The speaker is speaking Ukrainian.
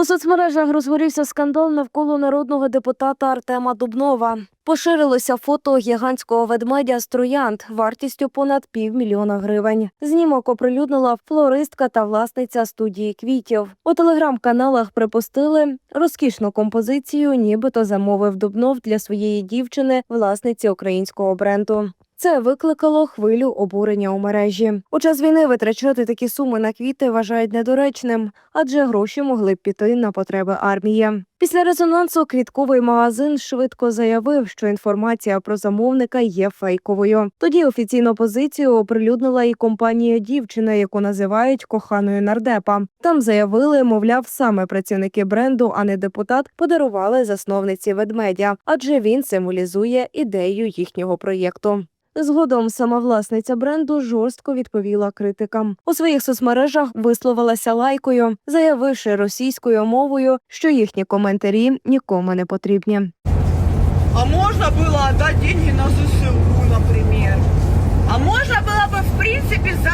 У соцмережах розгорівся скандал навколо народного депутата Артема Дубнова. Поширилося фото гігантського ведмедя з вартістю понад півмільйона гривень. Знімок оприлюднила флористка та власниця студії квітів. У телеграм-каналах припустили розкішну композицію, нібито замовив Дубнов для своєї дівчини, власниці українського бренду. Це викликало хвилю обурення у мережі. У час війни витрачати такі суми на квіти вважають недоречним, адже гроші могли б піти на потреби армії. Після резонансу квітковий магазин швидко заявив, що інформація про замовника є фейковою. Тоді офіційну позицію оприлюднила і компанія дівчина, яку називають коханою нардепа. Там заявили, мовляв, саме працівники бренду, а не депутат, подарували засновниці ведмедя, адже він символізує ідею їхнього проєкту. Згодом сама власниця бренду жорстко відповіла критикам у своїх соцмережах. Висловилася лайкою, заявивши російською мовою, що їхні коментарі нікому не потрібні. А можна було віддати гроші на ЗСУ, наприклад? А можна було б в принципі за.